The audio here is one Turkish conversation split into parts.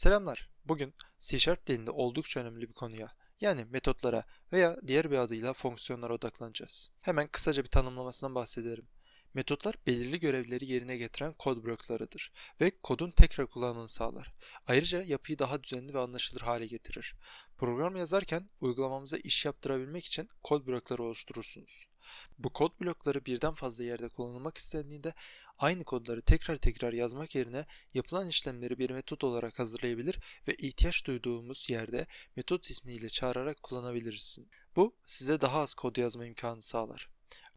Selamlar. Bugün C Sharp dilinde oldukça önemli bir konuya, yani metotlara veya diğer bir adıyla fonksiyonlara odaklanacağız. Hemen kısaca bir tanımlamasından bahsederim. Metotlar belirli görevleri yerine getiren kod bloklarıdır ve kodun tekrar kullanımını sağlar. Ayrıca yapıyı daha düzenli ve anlaşılır hale getirir. Program yazarken uygulamamıza iş yaptırabilmek için kod blokları oluşturursunuz. Bu kod blokları birden fazla yerde kullanılmak istendiğinde aynı kodları tekrar tekrar yazmak yerine yapılan işlemleri bir metot olarak hazırlayabilir ve ihtiyaç duyduğumuz yerde metot ismiyle çağırarak kullanabiliriz. Bu size daha az kod yazma imkanı sağlar.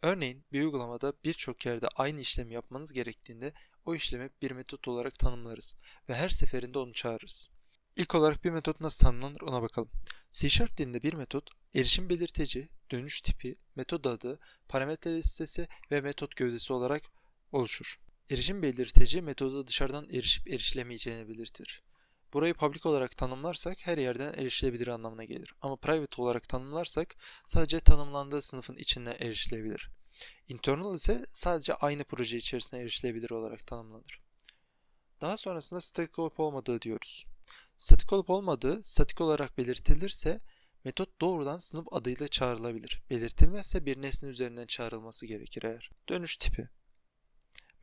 Örneğin bir uygulamada birçok yerde aynı işlemi yapmanız gerektiğinde o işlemi bir metot olarak tanımlarız ve her seferinde onu çağırırız. İlk olarak bir metot nasıl tanımlanır ona bakalım. C Sharp dilinde bir metot, erişim belirteci, dönüş tipi, metod adı, parametre listesi ve metot gövdesi olarak oluşur. Erişim belirteci metoda dışarıdan erişip erişilemeyeceğini belirtir. Burayı public olarak tanımlarsak her yerden erişilebilir anlamına gelir. Ama private olarak tanımlarsak sadece tanımlandığı sınıfın içinde erişilebilir. Internal ise sadece aynı proje içerisinde erişilebilir olarak tanımlanır. Daha sonrasında static olup olmadığı diyoruz. Statik olup olmadığı statik olarak belirtilirse metot doğrudan sınıf adıyla çağrılabilir. Belirtilmezse bir nesne üzerinden çağrılması gerekir eğer. Dönüş tipi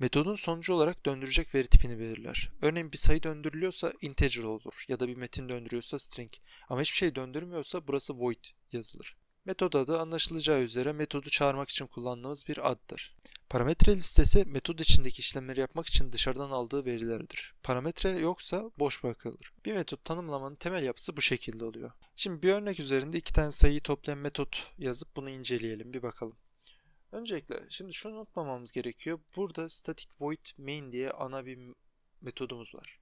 Metodun sonucu olarak döndürecek veri tipini belirler. Örneğin bir sayı döndürülüyorsa integer olur ya da bir metin döndürüyorsa string. Ama hiçbir şey döndürmüyorsa burası void yazılır. Metod adı anlaşılacağı üzere metodu çağırmak için kullandığımız bir addır. Parametre listesi metod içindeki işlemleri yapmak için dışarıdan aldığı verilerdir. Parametre yoksa boş bırakılır. Bir metot tanımlamanın temel yapısı bu şekilde oluyor. Şimdi bir örnek üzerinde iki tane sayıyı toplayan metot yazıp bunu inceleyelim bir bakalım. Öncelikle şimdi şunu unutmamamız gerekiyor. Burada static void main diye ana bir metodumuz var.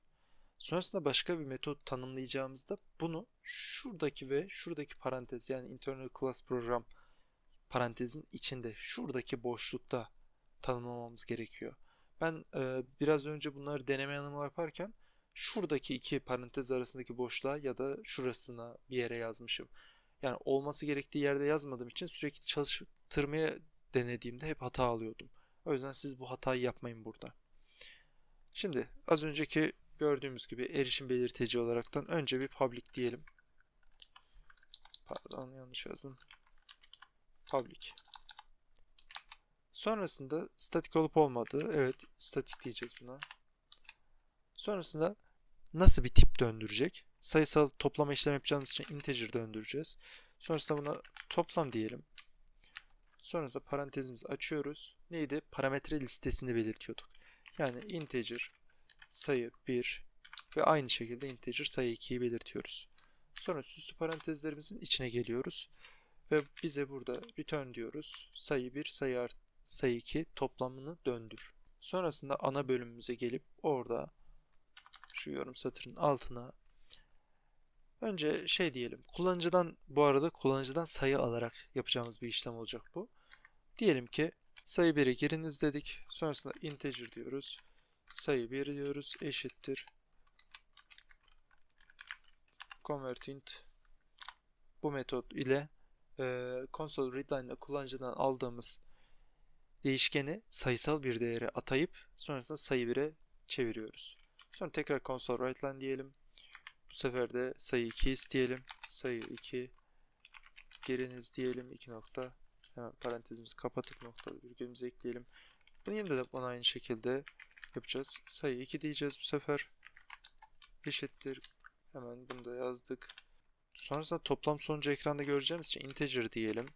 Sonrasında başka bir metot tanımlayacağımızda bunu şuradaki ve şuradaki parantez yani internal class program parantezin içinde şuradaki boşlukta tanımlamamız gerekiyor. Ben e, biraz önce bunları deneme yanılma yaparken şuradaki iki parantez arasındaki boşluğa ya da şurasına bir yere yazmışım. Yani olması gerektiği yerde yazmadığım için sürekli çalıştırmaya denediğimde hep hata alıyordum. O yüzden siz bu hatayı yapmayın burada. Şimdi az önceki gördüğümüz gibi erişim belirteci olaraktan önce bir public diyelim. Pardon yanlış yazdım. Public. Sonrasında statik olup olmadığı, evet statik diyeceğiz buna. Sonrasında nasıl bir tip döndürecek? Sayısal toplama işlem yapacağımız için integer döndüreceğiz. Sonrasında buna toplam diyelim. Sonrasında parantezimizi açıyoruz. Neydi? Parametre listesini belirtiyorduk. Yani integer sayı 1 ve aynı şekilde integer sayı 2'yi belirtiyoruz. Sonra süslü parantezlerimizin içine geliyoruz. Ve bize burada return diyoruz. Sayı 1, sayı, art, sayı 2 toplamını döndür. Sonrasında ana bölümümüze gelip orada şu yorum satırın altına önce şey diyelim. Kullanıcıdan bu arada kullanıcıdan sayı alarak yapacağımız bir işlem olacak bu. Diyelim ki sayı 1'i giriniz dedik. Sonrasında integer diyoruz. Sayı 1 diyoruz. Eşittir. Convert int bu metot ile e, console readline ile kullanıcıdan aldığımız değişkeni sayısal bir değere atayıp sonrasında sayı 1'e çeviriyoruz. Sonra tekrar console writeline diyelim. Bu sefer de sayı 2 isteyelim. Sayı 2 giriniz diyelim 2 nokta Hemen parantezimizi kapatıp noktalı virgülümüzü ekleyelim. Bunu yine de bana aynı şekilde yapacağız. Sayı 2 diyeceğiz bu sefer. Eşittir. Hemen bunu da yazdık. Sonrasında toplam sonucu ekranda göreceğimiz için integer diyelim.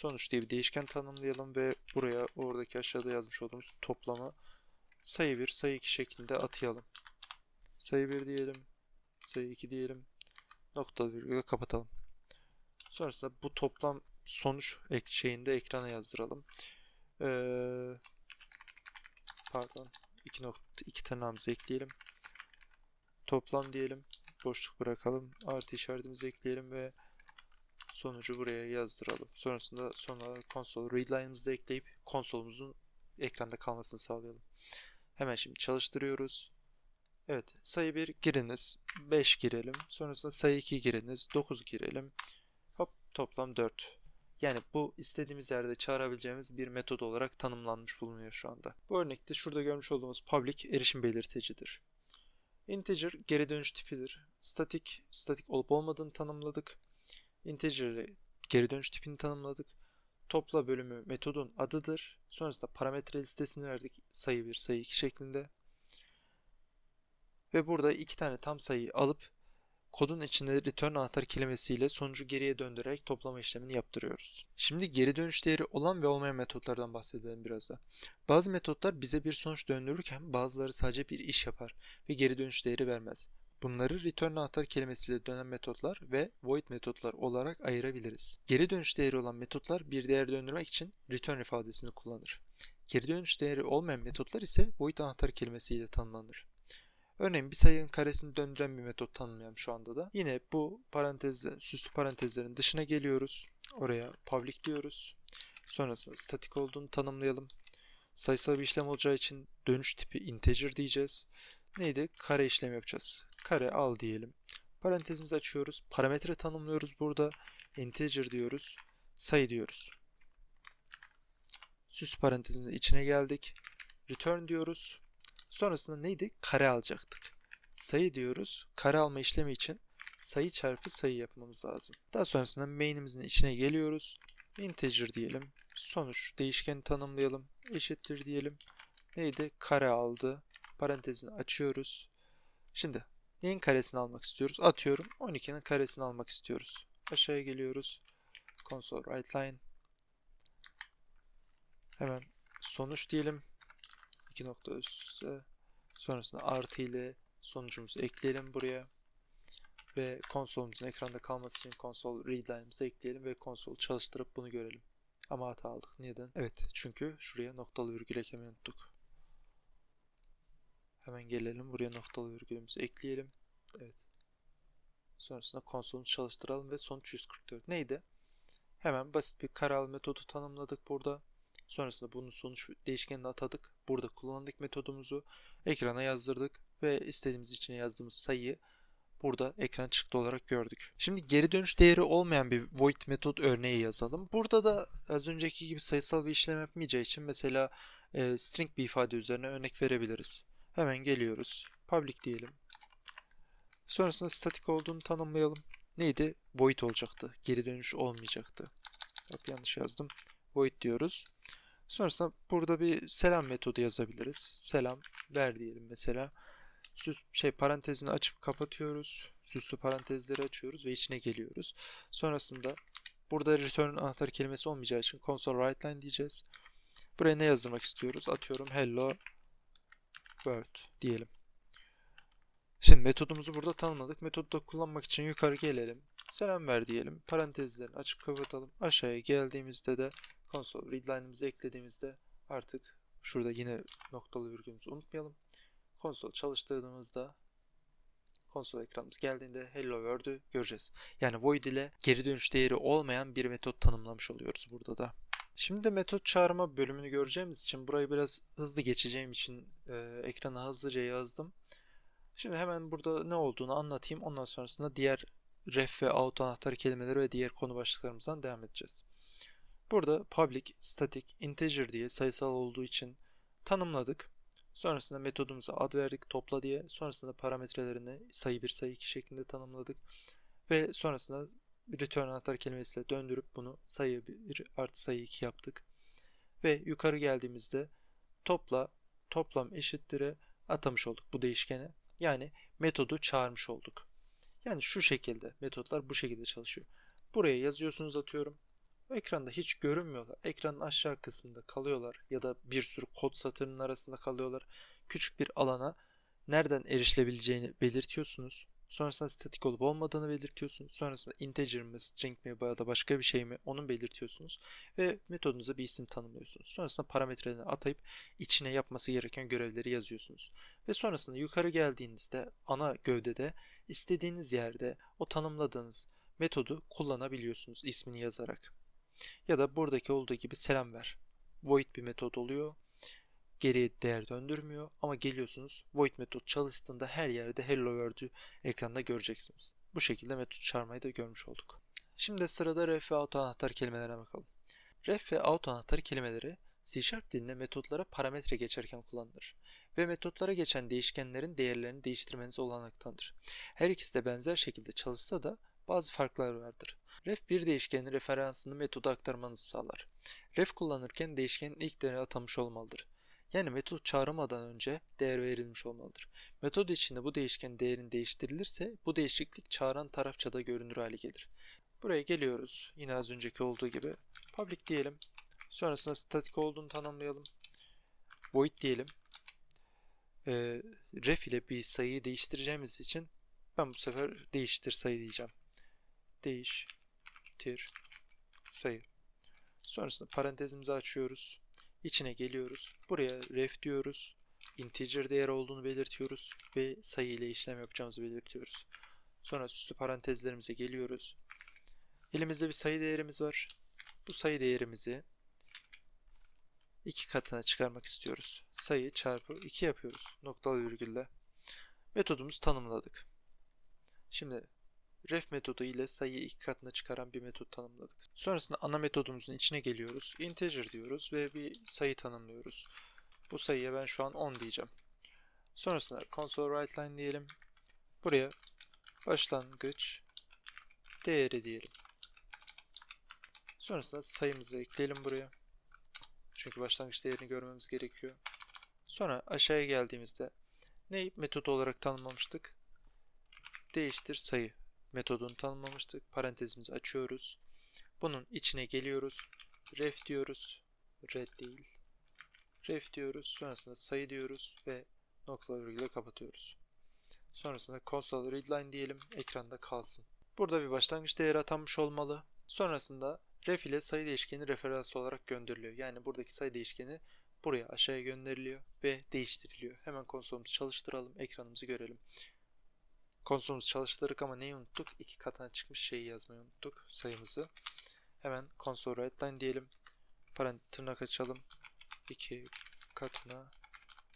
Sonuç diye bir değişken tanımlayalım ve buraya oradaki aşağıda yazmış olduğumuz toplamı sayı 1, sayı 2 şeklinde atayalım. Sayı 1 diyelim. Sayı 2 diyelim. Noktalı virgüle kapatalım. Sonrasında bu toplam sonuç ek şeyinde ekrana yazdıralım. Ee, pardon. iki nokta iki tırnağımızı ekleyelim. Toplam diyelim. Boşluk bırakalım. Artı işaretimizi ekleyelim ve sonucu buraya yazdıralım. Sonrasında sonra konsol readline'ımızı ekleyip konsolumuzun ekranda kalmasını sağlayalım. Hemen şimdi çalıştırıyoruz. Evet sayı 1 giriniz. 5 girelim. Sonrasında sayı 2 giriniz. 9 girelim. Hop toplam 4. Yani bu istediğimiz yerde çağırabileceğimiz bir metod olarak tanımlanmış bulunuyor şu anda. Bu örnekte şurada görmüş olduğumuz public erişim belirtecidir. Integer geri dönüş tipidir. Statik, statik olup olmadığını tanımladık. Integer geri dönüş tipini tanımladık. Topla bölümü metodun adıdır. Sonrasında parametre listesini verdik. Sayı 1, sayı 2 şeklinde. Ve burada iki tane tam sayıyı alıp kodun içinde return anahtar kelimesiyle sonucu geriye döndürerek toplama işlemini yaptırıyoruz. Şimdi geri dönüş değeri olan ve olmayan metotlardan bahsedelim biraz da. Bazı metotlar bize bir sonuç döndürürken bazıları sadece bir iş yapar ve geri dönüş değeri vermez. Bunları return anahtar kelimesiyle dönen metotlar ve void metotlar olarak ayırabiliriz. Geri dönüş değeri olan metotlar bir değer döndürmek için return ifadesini kullanır. Geri dönüş değeri olmayan metotlar ise void anahtar kelimesiyle tanımlanır. Örneğin bir sayının karesini döndüren bir metot tanımlayalım şu anda da. Yine bu parantezler, süslü parantezlerin dışına geliyoruz. Oraya public diyoruz. Sonrasında statik olduğunu tanımlayalım. Sayısal bir işlem olacağı için dönüş tipi integer diyeceğiz. Neydi? Kare işlem yapacağız. Kare al diyelim. Parantezimizi açıyoruz. Parametre tanımlıyoruz burada. Integer diyoruz. Sayı diyoruz. Süs parantezimizin içine geldik. Return diyoruz. Sonrasında neydi? Kare alacaktık. Sayı diyoruz. Kare alma işlemi için sayı çarpı sayı yapmamız lazım. Daha sonrasında main'imizin içine geliyoruz. Integer diyelim. Sonuç değişkeni tanımlayalım. Eşittir diyelim. Neydi? Kare aldı. Parantezini açıyoruz. Şimdi neyin karesini almak istiyoruz? Atıyorum 12'nin karesini almak istiyoruz. Aşağıya geliyoruz. Console write line. Hemen sonuç diyelim. 2 nokta üstte. Sonrasında artı ile sonucumuzu ekleyelim buraya. Ve konsolumuzun ekranda kalması için konsol readline'ımızı ekleyelim ve konsolu çalıştırıp bunu görelim. Ama hata aldık. Neden? Evet çünkü şuraya noktalı virgül eklemeyi unuttuk. Hemen gelelim buraya noktalı virgülümüzü ekleyelim. Evet. Sonrasında konsolumuzu çalıştıralım ve sonuç 144. Neydi? Hemen basit bir karal metodu tanımladık burada. Sonrasında bunun sonuç değişkenini atadık. Burada kullandık metodumuzu. Ekrana yazdırdık ve istediğimiz içine yazdığımız sayıyı burada ekran çıktı olarak gördük. Şimdi geri dönüş değeri olmayan bir void metot örneği yazalım. Burada da az önceki gibi sayısal bir işlem yapmayacağı için mesela e, string bir ifade üzerine örnek verebiliriz. Hemen geliyoruz. Public diyelim. Sonrasında statik olduğunu tanımlayalım. Neydi? Void olacaktı. Geri dönüş olmayacaktı. Hop yanlış yazdım. Void diyoruz. Sonrasında burada bir selam metodu yazabiliriz. Selam ver diyelim mesela. Süs, şey parantezini açıp kapatıyoruz. Süslü parantezleri açıyoruz ve içine geliyoruz. Sonrasında burada return anahtar kelimesi olmayacağı için console write line diyeceğiz. Buraya ne yazdırmak istiyoruz? Atıyorum hello world diyelim. Şimdi metodumuzu burada tanımladık. Metodu kullanmak için yukarı gelelim. Selam ver diyelim. Parantezlerini açıp kapatalım. Aşağıya geldiğimizde de console readline'ımızı eklediğimizde artık şurada yine noktalı virgülümüzü unutmayalım. Konsol çalıştırdığımızda konsol ekranımız geldiğinde hello world'ü göreceğiz. Yani void ile geri dönüş değeri olmayan bir metot tanımlamış oluyoruz burada da. Şimdi metot çağırma bölümünü göreceğimiz için burayı biraz hızlı geçeceğim için e, ekrana hızlıca yazdım. Şimdi hemen burada ne olduğunu anlatayım. Ondan sonrasında diğer ref ve out anahtar kelimeleri ve diğer konu başlıklarımızdan devam edeceğiz. Burada public, static, integer diye sayısal olduğu için tanımladık. Sonrasında metodumuza ad verdik topla diye. Sonrasında parametrelerini sayı 1 sayı 2 şeklinde tanımladık. Ve sonrasında return anahtar kelimesiyle döndürüp bunu sayı 1 artı sayı 2 yaptık. Ve yukarı geldiğimizde topla toplam eşittir'e atamış olduk bu değişkene. Yani metodu çağırmış olduk. Yani şu şekilde metotlar bu şekilde çalışıyor. Buraya yazıyorsunuz atıyorum. Ekranda hiç görünmüyorlar. Ekranın aşağı kısmında kalıyorlar ya da bir sürü kod satırının arasında kalıyorlar. Küçük bir alana nereden erişilebileceğini belirtiyorsunuz. Sonrasında statik olup olmadığını belirtiyorsunuz. Sonrasında integer mi, string mi ya da başka bir şey mi onu belirtiyorsunuz. Ve metodunuza bir isim tanımlıyorsunuz. Sonrasında parametrelerini atayıp içine yapması gereken görevleri yazıyorsunuz. Ve sonrasında yukarı geldiğinizde ana gövdede istediğiniz yerde o tanımladığınız metodu kullanabiliyorsunuz ismini yazarak. Ya da buradaki olduğu gibi selam ver. Void bir metot oluyor. Geriye değer döndürmüyor ama geliyorsunuz void metot çalıştığında her yerde hello world'ü ekranda göreceksiniz. Bu şekilde metot çağırmayı da görmüş olduk. Şimdi sırada ref ve out anahtar kelimelerine bakalım. Ref ve out anahtar kelimeleri C Sharp dilinde metotlara parametre geçerken kullanılır. ve metotlara geçen değişkenlerin değerlerini değiştirmeniz olanaktandır. Her ikisi de benzer şekilde çalışsa da bazı farklar vardır. Ref bir değişkenin referansını metoda aktarmanızı sağlar. Ref kullanırken değişkenin ilk değeri atamış olmalıdır. Yani metot çağrılmadan önce değer verilmiş olmalıdır. Metod içinde bu değişken değerin değiştirilirse bu değişiklik çağıran tarafça da görünür hale gelir. Buraya geliyoruz. Yine az önceki olduğu gibi. Public diyelim. Sonrasında statik olduğunu tanımlayalım. Void diyelim. Ee, ref ile bir sayıyı değiştireceğimiz için ben bu sefer değiştir sayı diyeceğim. Değiştir sayı. Sonrasında parantezimizi açıyoruz. İçine geliyoruz. Buraya ref diyoruz. Integer değer olduğunu belirtiyoruz ve sayı ile işlem yapacağımızı belirtiyoruz. Sonra süslü parantezlerimize geliyoruz. Elimizde bir sayı değerimiz var. Bu sayı değerimizi iki katına çıkarmak istiyoruz. Sayı çarpı 2 yapıyoruz. Noktalı virgülle. Metodumuzu tanımladık. Şimdi ref metodu ile sayıyı iki katına çıkaran bir metot tanımladık. Sonrasında ana metodumuzun içine geliyoruz. Integer diyoruz ve bir sayı tanımlıyoruz. Bu sayıya ben şu an 10 diyeceğim. Sonrasında console write line diyelim. Buraya başlangıç değeri diyelim. Sonrasında sayımızı ekleyelim buraya. Çünkü başlangıç değerini görmemiz gerekiyor. Sonra aşağıya geldiğimizde neyi metod olarak tanımlamıştık? Değiştir sayı metodunu tanımlamıştık. Parantezimizi açıyoruz. Bunun içine geliyoruz. Ref diyoruz. Red değil. Ref diyoruz. Sonrasında sayı diyoruz ve noktalı virgüle kapatıyoruz. Sonrasında console readline diyelim. Ekranda kalsın. Burada bir başlangıç değeri atanmış olmalı. Sonrasında ref ile sayı değişkeni referans olarak gönderiliyor. Yani buradaki sayı değişkeni buraya aşağıya gönderiliyor ve değiştiriliyor. Hemen konsolumuzu çalıştıralım. Ekranımızı görelim. Konsolumuzu çalıştırdık ama neyi unuttuk? İki katına çıkmış şeyi yazmayı unuttuk. Sayımızı. Hemen console writeline diyelim. Parantez tırnak açalım. İki katına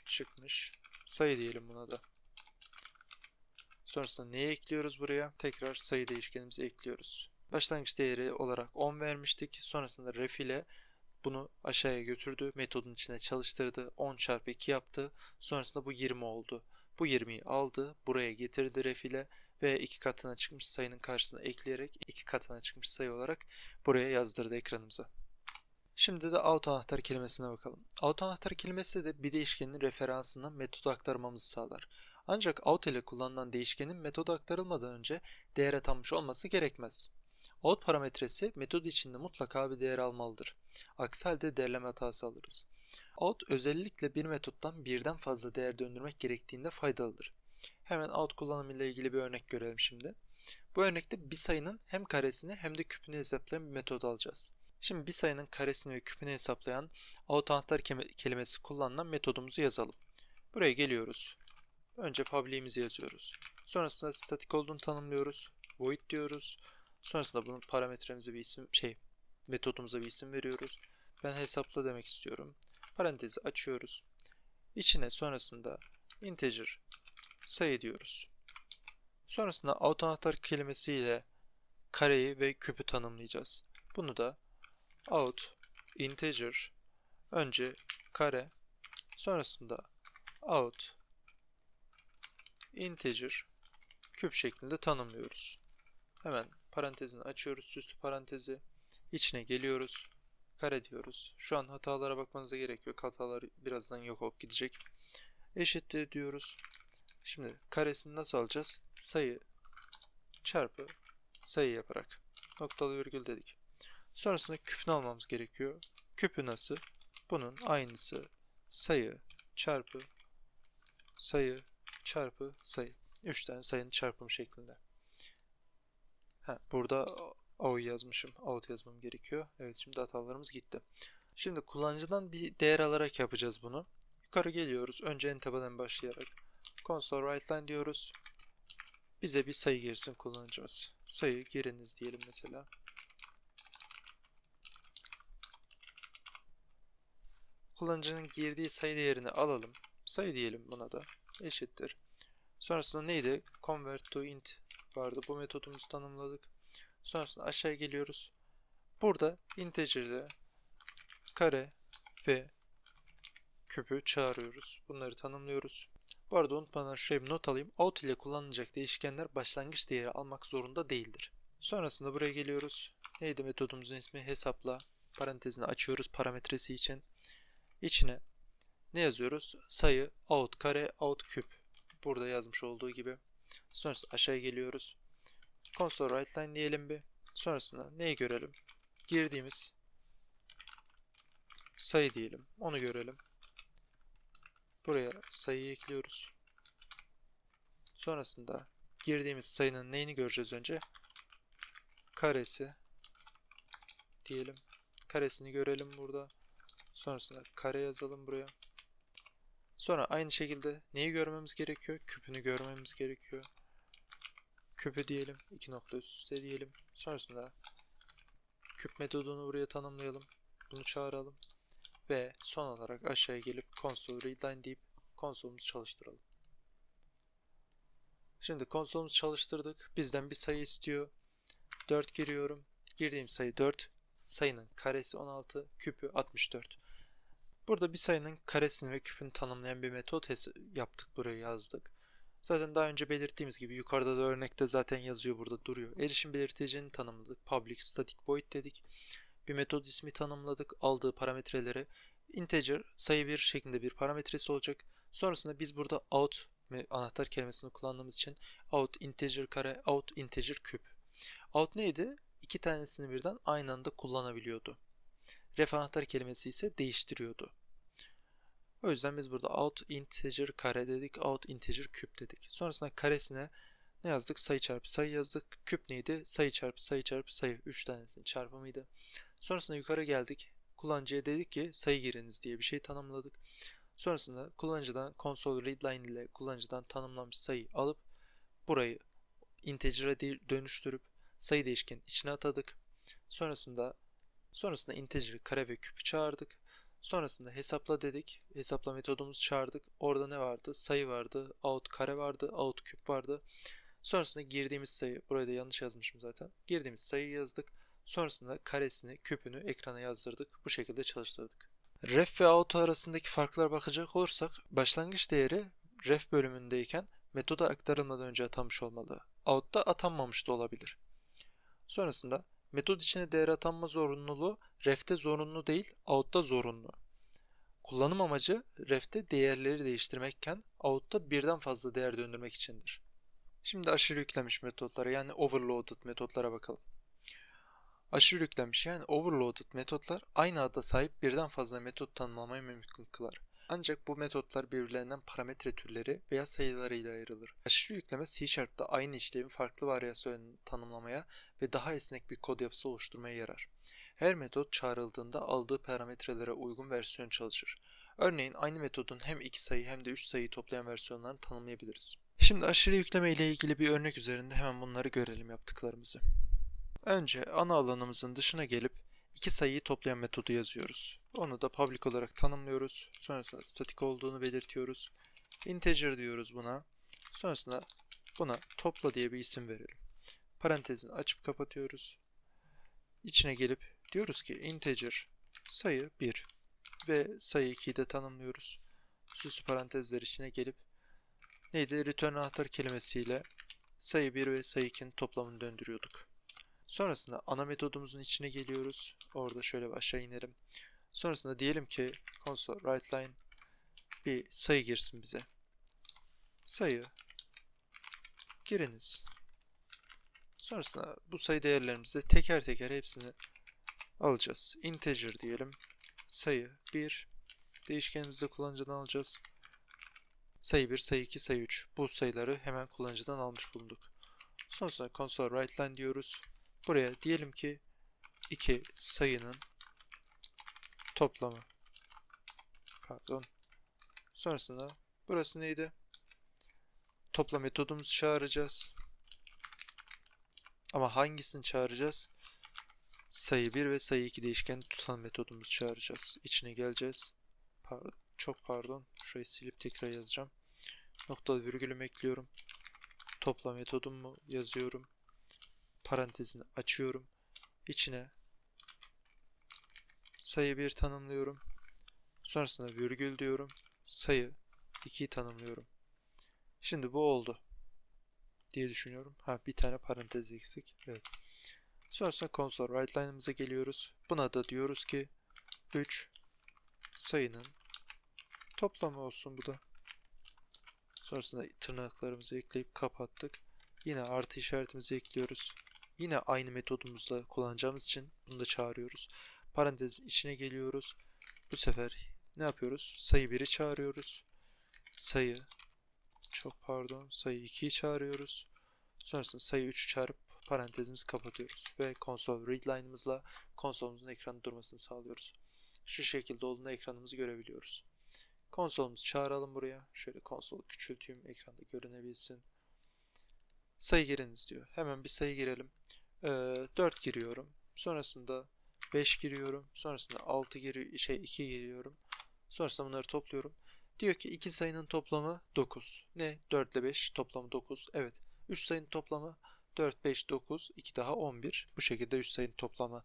çıkmış sayı diyelim buna da. Sonrasında neyi ekliyoruz buraya? Tekrar sayı değişkenimizi ekliyoruz. Başlangıç değeri olarak 10 vermiştik. Sonrasında ref ile bunu aşağıya götürdü. Metodun içine çalıştırdı. 10 çarpı 2 yaptı. Sonrasında bu 20 oldu. Bu 20'yi aldı. Buraya getirdi ref ile ve iki katına çıkmış sayının karşısına ekleyerek iki katına çıkmış sayı olarak buraya yazdırdı ekranımıza. Şimdi de out anahtar kelimesine bakalım. Out anahtar kelimesi de bir değişkenin referansını metoda aktarmamızı sağlar. Ancak out ile kullanılan değişkenin metoda aktarılmadan önce değer atanmış olması gerekmez. Out parametresi metod içinde mutlaka bir değer almalıdır. Aksi halde değerleme hatası alırız. Out özellikle bir metottan birden fazla değer döndürmek gerektiğinde faydalıdır. Hemen out kullanımı ile ilgili bir örnek görelim şimdi. Bu örnekte bir sayının hem karesini hem de küpünü hesaplayan bir metod alacağız. Şimdi bir sayının karesini ve küpünü hesaplayan out anahtar kelimesi kullanılan metodumuzu yazalım. Buraya geliyoruz. Önce public'imizi yazıyoruz. Sonrasında statik olduğunu tanımlıyoruz. Void diyoruz. Sonrasında bunun parametremize bir isim, şey, metodumuza bir isim veriyoruz. Ben hesapla demek istiyorum. Parantezi açıyoruz. İçine sonrasında integer sayı diyoruz. Sonrasında out anahtar kelimesiyle kareyi ve küpü tanımlayacağız. Bunu da out integer önce kare sonrasında out integer küp şeklinde tanımlıyoruz. Hemen parantezini açıyoruz süslü parantezi. İçine geliyoruz. Kare diyoruz. Şu an hatalara bakmanıza gerek yok. Hatalar birazdan yok olup gidecek. Eşittir diyoruz. Şimdi karesini nasıl alacağız? Sayı çarpı sayı yaparak. Noktalı virgül dedik. Sonrasında küpünü almamız gerekiyor. Küpü nasıl? Bunun aynısı sayı çarpı sayı çarpı sayı. 3 tane sayının çarpımı şeklinde. Ha, burada out yazmışım. Out yazmam gerekiyor. Evet şimdi hatalarımız gitti. Şimdi kullanıcıdan bir değer alarak yapacağız bunu. Yukarı geliyoruz. Önce en tepeden başlayarak console writeline diyoruz. Bize bir sayı girsin kullanıcımız. Sayı giriniz diyelim mesela. Kullanıcının girdiği sayı değerini alalım. Sayı diyelim buna da. Eşittir. Sonrasında neydi? Convert to int vardı. Bu metodumuzu tanımladık. Sonrasında aşağıya geliyoruz. Burada integer'de kare ve küpü çağırıyoruz. Bunları tanımlıyoruz. Bu arada unutmadan şuraya bir not alayım. Out ile kullanılacak değişkenler başlangıç değeri almak zorunda değildir. Sonrasında buraya geliyoruz. Neydi metodumuzun ismi? Hesapla. Parantezini açıyoruz parametresi için. İçine ne yazıyoruz? Sayı out kare out küp. Burada yazmış olduğu gibi. Sonrasında aşağıya geliyoruz. Console write line diyelim bir. Sonrasında neyi görelim? Girdiğimiz sayı diyelim. Onu görelim. Buraya sayıyı ekliyoruz. Sonrasında girdiğimiz sayının neyini göreceğiz önce? Karesi diyelim. Karesini görelim burada. Sonrasında kare yazalım buraya. Sonra aynı şekilde neyi görmemiz gerekiyor? Küpünü görmemiz gerekiyor. Küpü diyelim. iki nokta üst üste diyelim. Sonrasında küp metodunu buraya tanımlayalım. Bunu çağıralım. Ve son olarak aşağıya gelip console readline deyip konsolumuzu çalıştıralım. Şimdi konsolumuzu çalıştırdık. Bizden bir sayı istiyor. 4 giriyorum. Girdiğim sayı 4. Sayının karesi 16, küpü 64. Burada bir sayının karesini ve küpünü tanımlayan bir metot yaptık. Buraya yazdık. Zaten daha önce belirttiğimiz gibi yukarıda da örnekte zaten yazıyor burada duruyor. Erişim belirteceğini tanımladık. Public static void dedik. Bir metod ismi tanımladık. Aldığı parametreleri integer sayı bir şeklinde bir parametresi olacak. Sonrasında biz burada out anahtar kelimesini kullandığımız için out integer kare out integer küp. Out neydi? İki tanesini birden aynı anda kullanabiliyordu. Ref anahtar kelimesi ise değiştiriyordu. O yüzden biz burada out integer kare dedik, out integer küp dedik. Sonrasında karesine ne yazdık? Sayı çarpı sayı yazdık. Küp neydi? Sayı çarpı sayı çarpı sayı. 3 tanesinin çarpımıydı. Sonrasında yukarı geldik. Kullanıcıya dedik ki sayı giriniz diye bir şey tanımladık. Sonrasında kullanıcıdan console readline ile kullanıcıdan tanımlanmış sayı alıp burayı integer'e dönüştürüp sayı değişken içine atadık. Sonrasında sonrasında integer kare ve küpü çağırdık. Sonrasında hesapla dedik. Hesapla metodumuzu çağırdık. Orada ne vardı? Sayı vardı. Out kare vardı. Out küp vardı. Sonrasında girdiğimiz sayı, burayı da yanlış yazmışım zaten. Girdiğimiz sayıyı yazdık. Sonrasında karesini, küpünü ekrana yazdırdık. Bu şekilde çalıştırdık. Ref ve auto arasındaki farklara bakacak olursak başlangıç değeri ref bölümündeyken metoda aktarılmadan önce atanmış olmalı. Out'ta atanmamış da olabilir. Sonrasında metod içine değer atanma zorunluluğu ref'te zorunlu değil, out'ta zorunlu. Kullanım amacı ref'te değerleri değiştirmekken out'ta birden fazla değer döndürmek içindir. Şimdi aşırı yüklenmiş metotlara yani overloaded metotlara bakalım. Aşırı yüklenmiş yani overloaded metotlar aynı adda sahip birden fazla metot tanımlamayı mümkün kılar. Ancak bu metotlar birbirlerinden parametre türleri veya sayılarıyla ayrılır. Aşırı yükleme C Sharp'ta aynı işlevi farklı varyasyonunu tanımlamaya ve daha esnek bir kod yapısı oluşturmaya yarar. Her metot çağrıldığında aldığı parametrelere uygun versiyon çalışır. Örneğin aynı metodun hem 2 sayı hem de 3 sayıyı toplayan versiyonlarını tanımlayabiliriz. Şimdi aşırı yükleme ile ilgili bir örnek üzerinde hemen bunları görelim yaptıklarımızı. Önce ana alanımızın dışına gelip iki sayıyı toplayan metodu yazıyoruz. Onu da public olarak tanımlıyoruz. Sonrasında statik olduğunu belirtiyoruz. Integer diyoruz buna. Sonrasında buna topla diye bir isim verelim. Parantezini açıp kapatıyoruz. İçine gelip diyoruz ki integer sayı 1 ve sayı 2'yi de tanımlıyoruz. Süslü parantezler içine gelip neydi? Return anahtar kelimesiyle sayı 1 ve sayı 2'nin toplamını döndürüyorduk. Sonrasında ana metodumuzun içine geliyoruz. Orada şöyle aşağı inelim. Sonrasında diyelim ki console writeLine bir sayı girsin bize. Sayı giriniz. Sonrasında bu sayı değerlerimizi teker teker hepsini alacağız. Integer diyelim. Sayı 1. Değişkenimizde kullanıcıdan alacağız. Sayı 1, sayı 2, sayı 3. Bu sayıları hemen kullanıcıdan almış bulunduk. Sonrasında console writeLine diyoruz. Buraya diyelim ki iki sayının toplamı. Pardon. Sonrasında burası neydi? Topla metodumuzu çağıracağız. Ama hangisini çağıracağız? Sayı 1 ve sayı 2 değişken tutan metodumuzu çağıracağız. İçine geleceğiz. Pardon, çok pardon. Şurayı silip tekrar yazacağım. Noktalı virgülümü ekliyorum. Topla metodumu yazıyorum parantezini açıyorum. İçine sayı 1 tanımlıyorum. Sonrasında virgül diyorum. Sayı 2'yi tanımlıyorum. Şimdi bu oldu diye düşünüyorum. Ha bir tane parantez eksik. Evet. Sonrasında console write line'ımıza geliyoruz. Buna da diyoruz ki 3 sayının toplamı olsun bu da. Sonrasında tırnaklarımızı ekleyip kapattık. Yine artı işaretimizi ekliyoruz. Yine aynı metodumuzla kullanacağımız için bunu da çağırıyoruz. Parantez içine geliyoruz. Bu sefer ne yapıyoruz? Sayı 1'i çağırıyoruz. Sayı çok pardon sayı 2'yi çağırıyoruz. Sonrasında sayı 3'ü çağırıp parantezimizi kapatıyoruz. Ve console readline'ımızla konsolumuzun ekranı durmasını sağlıyoruz. Şu şekilde olduğunda ekranımızı görebiliyoruz. Konsolumuzu çağıralım buraya. Şöyle konsolu küçülteyim ekranda görünebilsin. Sayı giriniz diyor. Hemen bir sayı girelim. Ee, 4 giriyorum. Sonrasında 5 giriyorum. Sonrasında 6 giriyor, şey 2 giriyorum. Sonrasında bunları topluyorum. Diyor ki iki sayının toplamı 9. Ne? 4 ile 5 toplamı 9. Evet. 3 sayının toplamı 4, 5, 9, 2 daha 11. Bu şekilde 3 sayının toplamı.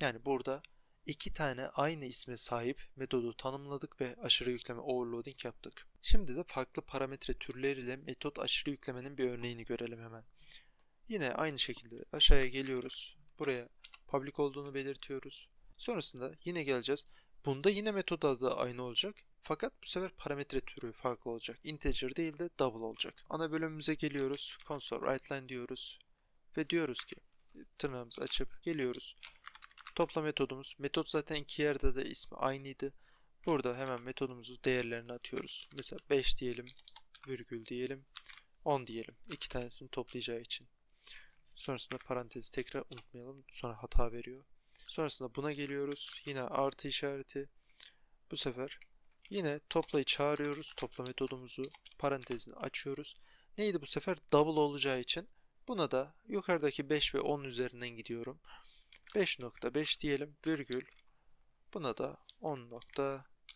Yani burada iki tane aynı isme sahip metodu tanımladık ve aşırı yükleme overloading yaptık. Şimdi de farklı parametre türleriyle metot aşırı yüklemenin bir örneğini görelim hemen. Yine aynı şekilde aşağıya geliyoruz. Buraya public olduğunu belirtiyoruz. Sonrasında yine geleceğiz. Bunda yine metod adı aynı olacak. Fakat bu sefer parametre türü farklı olacak. Integer değil de double olacak. Ana bölümümüze geliyoruz. Console writeline diyoruz. Ve diyoruz ki tırnağımızı açıp geliyoruz. Topla metodumuz. Metot zaten iki yerde de ismi aynıydı. Burada hemen metodumuzu değerlerini atıyoruz. Mesela 5 diyelim, virgül diyelim, 10 diyelim. İki tanesini toplayacağı için. Sonrasında parantezi tekrar unutmayalım. Sonra hata veriyor. Sonrasında buna geliyoruz. Yine artı işareti. Bu sefer yine toplayı çağırıyoruz. Topla metodumuzu parantezini açıyoruz. Neydi bu sefer? Double olacağı için buna da yukarıdaki 5 ve 10 üzerinden gidiyorum. 5.5 diyelim virgül. Buna da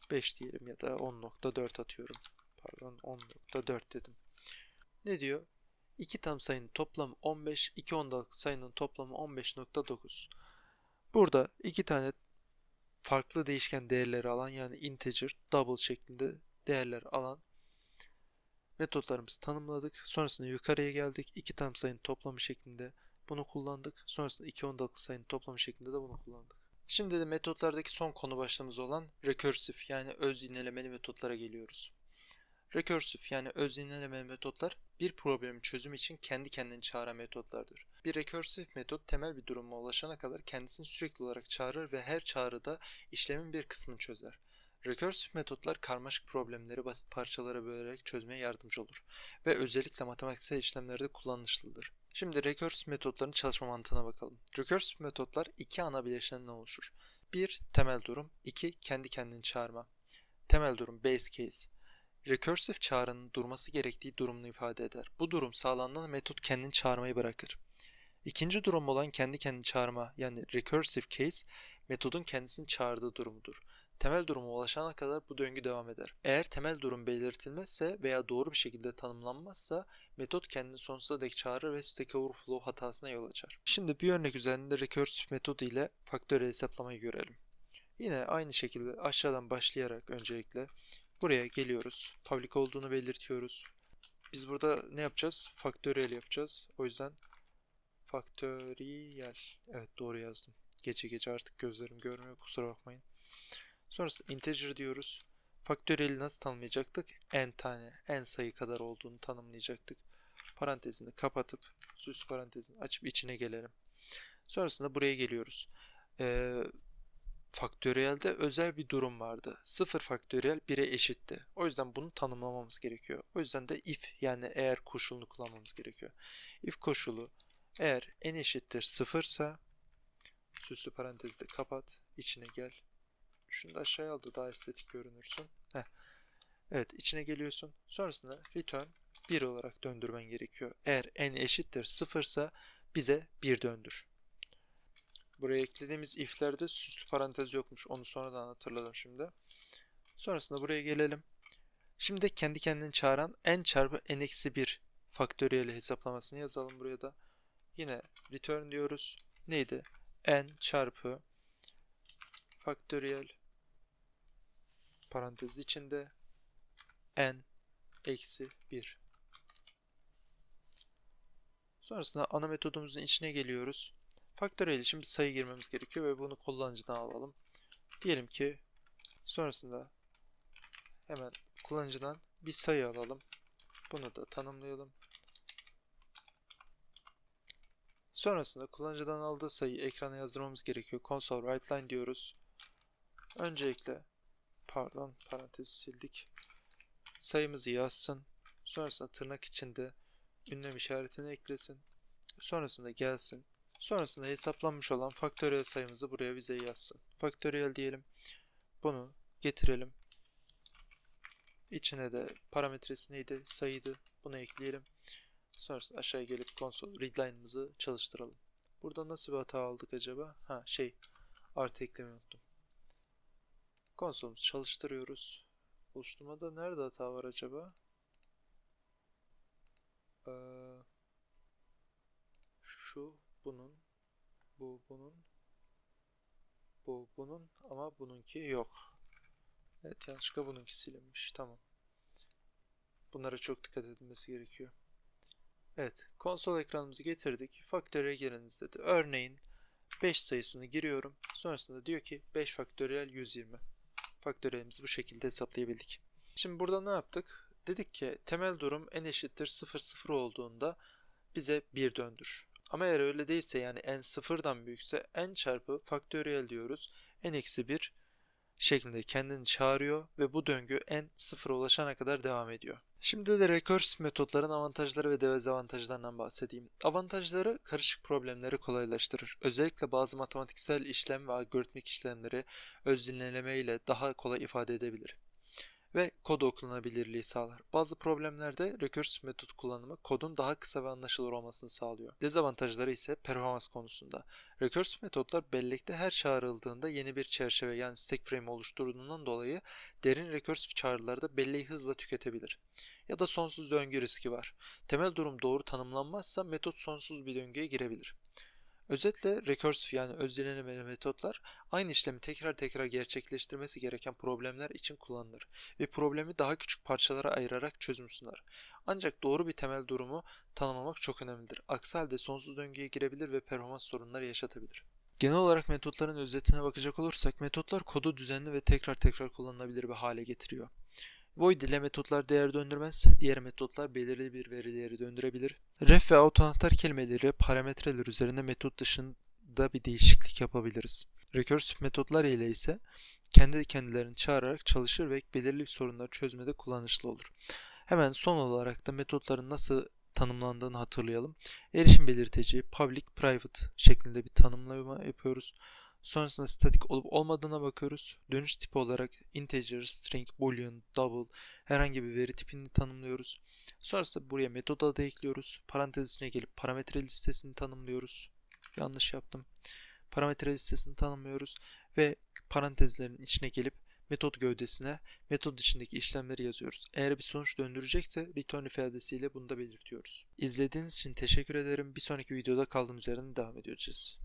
10.5 diyelim ya da 10.4 atıyorum. Pardon 10.4 dedim. Ne diyor? 2 tam sayının toplamı 15, 2 ondalık sayının toplamı 15.9. Burada iki tane farklı değişken değerleri alan yani integer, double şeklinde değerler alan metotlarımızı tanımladık. Sonrasında yukarıya geldik. İki tam sayının toplamı şeklinde bunu kullandık. Sonrasında iki ondalık sayının toplamı şeklinde de bunu kullandık. Şimdi de metotlardaki son konu başlığımız olan recursive yani öz yinelemeli metotlara geliyoruz. Recursive yani öz yinelemeli metotlar bir problemin çözümü için kendi kendini çağıran metotlardır. Bir recursive metot temel bir duruma ulaşana kadar kendisini sürekli olarak çağırır ve her çağrıda işlemin bir kısmını çözer. Recursive metotlar karmaşık problemleri basit parçalara bölerek çözmeye yardımcı olur ve özellikle matematiksel işlemlerde kullanışlıdır. Şimdi recursive metotların çalışma mantığına bakalım. Recursive metotlar iki ana bileşenden oluşur. 1. Temel durum 2. Kendi kendini çağırma. Temel durum base case. Recursive çağrının durması gerektiği durumunu ifade eder. Bu durum sağlandığında metot kendini çağırmayı bırakır. İkinci durum olan kendi kendini çağırma yani recursive case metodun kendisini çağırdığı durumudur. Temel duruma ulaşana kadar bu döngü devam eder. Eğer temel durum belirtilmezse veya doğru bir şekilde tanımlanmazsa metot kendini sonsuza dek çağırır ve stack overflow hatasına yol açar. Şimdi bir örnek üzerinde recursive metodu ile faktöriyel hesaplamayı görelim. Yine aynı şekilde aşağıdan başlayarak öncelikle buraya geliyoruz. Public olduğunu belirtiyoruz. Biz burada ne yapacağız? Faktöriyel yapacağız. O yüzden faktöriyel. Evet doğru yazdım. Gece gece artık gözlerim görmüyor kusura bakmayın. Sonrasında integer diyoruz. Faktöriyeli nasıl tanımlayacaktık? n tane, n sayı kadar olduğunu tanımlayacaktık. Parantezini kapatıp süs parantezini açıp içine gelelim. Sonrasında buraya geliyoruz. Ee, faktöriyelde özel bir durum vardı. 0 faktöriyel 1'e eşitti. O yüzden bunu tanımlamamız gerekiyor. O yüzden de if yani eğer koşulunu kullanmamız gerekiyor. If koşulu eğer n eşittir 0 ise süslü parantezi de kapat. içine gel. Şunu da aşağıya aldı daha estetik görünürsün. Heh. Evet içine geliyorsun. Sonrasında return 1 olarak döndürmen gerekiyor. Eğer n eşittir 0 ise bize 1 döndür. Buraya eklediğimiz if'lerde süslü parantez yokmuş. Onu sonradan hatırladım şimdi. Sonrasında buraya gelelim. Şimdi kendi kendini çağıran n çarpı n eksi 1 faktöriyeli hesaplamasını yazalım buraya da. Yine return diyoruz. Neydi? n çarpı faktöriyel parantez içinde n eksi 1. Sonrasında ana metodumuzun içine geliyoruz. Faktöriyel için bir sayı girmemiz gerekiyor ve bunu kullanıcıdan alalım. Diyelim ki sonrasında hemen kullanıcıdan bir sayı alalım. Bunu da tanımlayalım. Sonrasında kullanıcıdan aldığı sayıyı ekrana yazdırmamız gerekiyor. Console writeLine diyoruz. Öncelikle pardon parantezi sildik. Sayımızı yazsın. Sonrasında tırnak içinde ünlem işaretini eklesin. Sonrasında gelsin. Sonrasında hesaplanmış olan faktöriyel sayımızı buraya bize yazsın. Faktöriyel diyelim. Bunu getirelim. İçine de parametresi neydi? Sayıydı. Bunu ekleyelim. Sonrasında aşağıya gelip console readline'ımızı çalıştıralım. Burada nasıl bir hata aldık acaba? Ha şey artı eklemeyi unuttum. Konsolumuzu çalıştırıyoruz. Oluşturmada nerede hata var acaba? Ee, şu bunun, bu bunun, bu bunun ama bununki yok. Evet yanlışlıkla bununki silinmiş. Tamam. Bunlara çok dikkat edilmesi gerekiyor. Evet, konsol ekranımızı getirdik. Faktöriyel giriniz dedi. Örneğin 5 sayısını giriyorum. Sonrasında diyor ki 5 faktöriyel 120. Faktöriyelimizi bu şekilde hesaplayabildik. Şimdi burada ne yaptık? Dedik ki temel durum n eşittir 0 0 olduğunda bize 1 döndür. Ama eğer öyle değilse yani n sıfırdan büyükse n çarpı faktöriyel diyoruz. n eksi 1 şeklinde kendini çağırıyor ve bu döngü n sıfıra ulaşana kadar devam ediyor. Şimdi de recursive metotların avantajları ve dezavantajlarından bahsedeyim. Avantajları karışık problemleri kolaylaştırır. Özellikle bazı matematiksel işlem ve algoritmik işlemleri öz ile daha kolay ifade edebilir ve kod okunabilirliği sağlar. Bazı problemlerde recursive metot kullanımı kodun daha kısa ve anlaşılır olmasını sağlıyor. Dezavantajları ise performans konusunda. Recursive metotlar bellekte her çağrıldığında yeni bir çerçeve yani stack frame oluşturduğundan dolayı derin recursive çağrılarda belleği hızla tüketebilir. Ya da sonsuz döngü riski var. Temel durum doğru tanımlanmazsa metot sonsuz bir döngüye girebilir. Özetle recursive yani öz dilenemeli metotlar aynı işlemi tekrar tekrar gerçekleştirmesi gereken problemler için kullanılır ve problemi daha küçük parçalara ayırarak çözüm sunar. Ancak doğru bir temel durumu tanımlamak çok önemlidir. Aksi halde sonsuz döngüye girebilir ve performans sorunları yaşatabilir. Genel olarak metotların özetine bakacak olursak metotlar kodu düzenli ve tekrar tekrar kullanılabilir bir hale getiriyor. Void ile metotlar değer döndürmez, diğer metotlar belirli bir veri değeri döndürebilir. Ref ve auto kelimeleri parametreler üzerinde metot dışında bir değişiklik yapabiliriz. Recursive metotlar ile ise kendi kendilerini çağırarak çalışır ve belirli sorunları çözmede kullanışlı olur. Hemen son olarak da metotların nasıl tanımlandığını hatırlayalım. Erişim belirteci public private şeklinde bir tanımlama yapıyoruz. Sonrasında statik olup olmadığına bakıyoruz. Dönüş tipi olarak integer, string, boolean, double herhangi bir veri tipini tanımlıyoruz. Sonrasında buraya metot adı ekliyoruz. Parantez içine gelip parametre listesini tanımlıyoruz. Yanlış yaptım. Parametre listesini tanımlıyoruz ve parantezlerin içine gelip metot gövdesine metot içindeki işlemleri yazıyoruz. Eğer bir sonuç döndürecekse return ifadesiyle bunu da belirtiyoruz. İzlediğiniz için teşekkür ederim. Bir sonraki videoda kaldığımız yerden devam edeceğiz.